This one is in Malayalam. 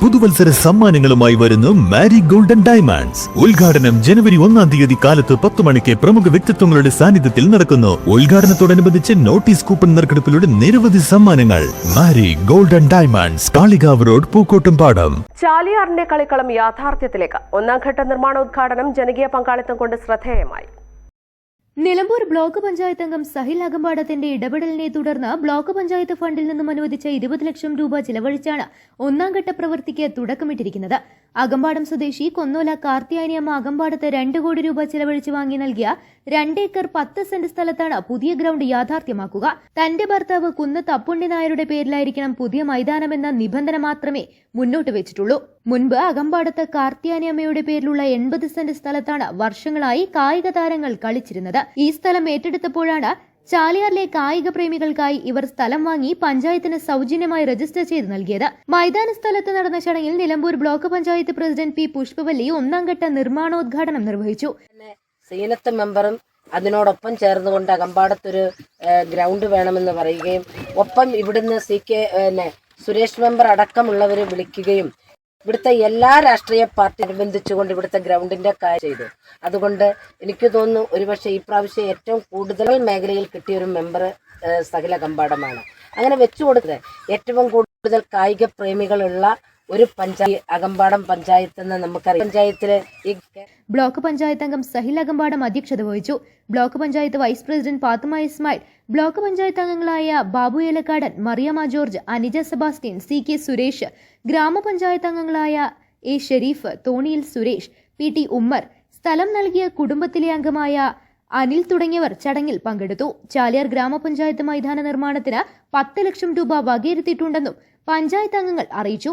പുതുവത്സര സമ്മാനങ്ങളുമായി വരുന്നു മാരി ഗോൾഡൻ ഡയമണ്ട്സ് ഉദ്ഘാടനം ജനുവരി ഒന്നാം തീയതി കാലത്ത് പത്ത് മണിക്ക് പ്രമുഖ വ്യക്തിത്വങ്ങളുടെ സാന്നിധ്യത്തിൽ നടക്കുന്നു. ഉദ്ഘാടനത്തോടനുബന്ധിച്ച് നോട്ടീസ് കൂപ്പൺ നറുക്കെടുപ്പിലൂടെ നിരവധി സമ്മാനങ്ങൾ. Mari golden diamonds Kalikavu road Pookkottumpadam ചാലിയാറിന്റെ കളിക്കളം യാഥാർത്ഥ്യത്തിലേക്ക്. ഒന്നാം ഘട്ട നിർമ്മാണോദ്ഘാടനം ജനകീയ പങ്കാളിത്തം കൊണ്ട് ശ്രദ്ധേയമായി. നിലമ്പൂർ ബ്ലോക്ക് പഞ്ചായത്ത് അംഗം സഹിൽ അകമ്പാടത്തിന്റെ ഇടപെടലിനെ തുടർന്ന് ബ്ലോക്ക് പഞ്ചായത്ത് ഫണ്ടിൽ നിന്നും അനുവദിച്ച ഇരുപത് ലക്ഷം രൂപ ചിലവഴിച്ചാണ് ഒന്നാം ഘട്ട പ്രവൃത്തിക്ക് തുടക്കമിട്ടിരിക്കുന്നത്. അകമ്പാടം സ്വദേശി കൊന്നോല കാർത്തിയാനിയമ്മ അകമ്പാടത്ത് രണ്ട് കോടി രൂപ ചെലവഴിച്ച് വാങ്ങി നൽകിയ രണ്ടേക്കർ പത്ത് സെന്റ് സ്ഥലത്താണ് പുതിയ ഗ്രൗണ്ട് യാഥാർത്ഥ്യമാക്കുക. തന്റെ ഭർത്താവ് കുന്നത്ത് അപ്പുണ്ണി നായരുടെ പേരിലായിരിക്കണം പുതിയ മൈതാനമെന്ന നിബന്ധന മാത്രമേ മുന്നോട്ട് വെച്ചിട്ടുള്ളൂ. മുൻപ് അകമ്പാടത്ത് കാർത്തിയാനിയമ്മയുടെ പേരിലുള്ള എൺപത് സെന്റ് സ്ഥലത്താണ് വർഷങ്ങളായി കായിക താരങ്ങൾ കളിച്ചിരുന്നത്. ഈ സ്ഥലം ഏറ്റെടുത്തപ്പോഴാണ് ചാലിയാറിലെ കായിക പ്രേമികൾക്കായി ഇവർ സ്ഥലം വാങ്ങി പഞ്ചായത്തിന് സൗജന്യമായി രജിസ്റ്റർ ചെയ്ത് നൽകിയത്. മൈതാന സ്ഥലത്ത് നടന്ന ചടങ്ങിൽ Nilambur block panchayat president P Pushpavalli ഒന്നാം ഘട്ട നിർമ്മാണോദ്ഘാടനം നിർവഹിച്ചു. സീനത്ത് മെമ്പറും അതിനോടൊപ്പം ചേർന്നുകൊണ്ട് അകമ്പാടത്തൊരു ഗ്രൗണ്ട് വേണമെന്ന് പറയുകയും ഒപ്പം ഇവിടുന്ന് സി കെ സുരേഷ് മെമ്പർ അടക്കമുള്ളവരെ വിളിക്കുകയും ഇവിടുത്തെ എല്ലാ രാഷ്ട്രീയ പാർട്ടി അനുബന്ധിച്ചുകൊണ്ട് ഇവിടുത്തെ ഗ്രൗണ്ടിന്റെ കാര്യം ചെയ്തു. അതുകൊണ്ട് എനിക്ക് തോന്നുന്നു ഒരുപക്ഷെ ഈ പ്രാവശ്യം ഏറ്റവും കൂടുതൽ മേഖലയിൽ കിട്ടിയ ഒരു മെമ്പർ സകല കമ്പാടമാണ്. അങ്ങനെ വെച്ചു കൊടുക്കുന്നത് ഏറ്റവും കൂടുതൽ കായിക പ്രേമികളുള്ള ഒരു പഞ്ചായത്ത് അകമ്പാടം പഞ്ചായത്ത് എന്ന് നമുക്കറിയാം. പഞ്ചായത്തിലെ ബ്ലോക്ക് പഞ്ചായത്ത് അംഗം സഹിൽ അകമ്പാടം അധ്യക്ഷത വഹിച്ചു. Block panchayat vice president Fathima Ismail block panchayat അംഗങ്ങളായ Babu Elakkadan Mariyamma George Anija Sebastian C K Suresh ഗ്രാമപഞ്ചായത്ത് അംഗങ്ങളായ എ ഷെരീഫ് തോണിയിൽ സുരേഷ് പി ടി ഉമ്മർ സ്ഥലം നൽകിയ കുടുംബത്തിലെ അംഗമായ അനിൽ തുടങ്ങിയവർ ചടങ്ങിൽ പങ്കെടുത്തു. ചാലിയാർ ഗ്രാമപഞ്ചായത്ത് മൈതാന നിർമ്മാണത്തിന് പത്ത് ലക്ഷം രൂപ വകയിരുത്തിയിട്ടുണ്ടെന്നും പഞ്ചായത്ത് അംഗങ്ങൾ അറിയിച്ചു.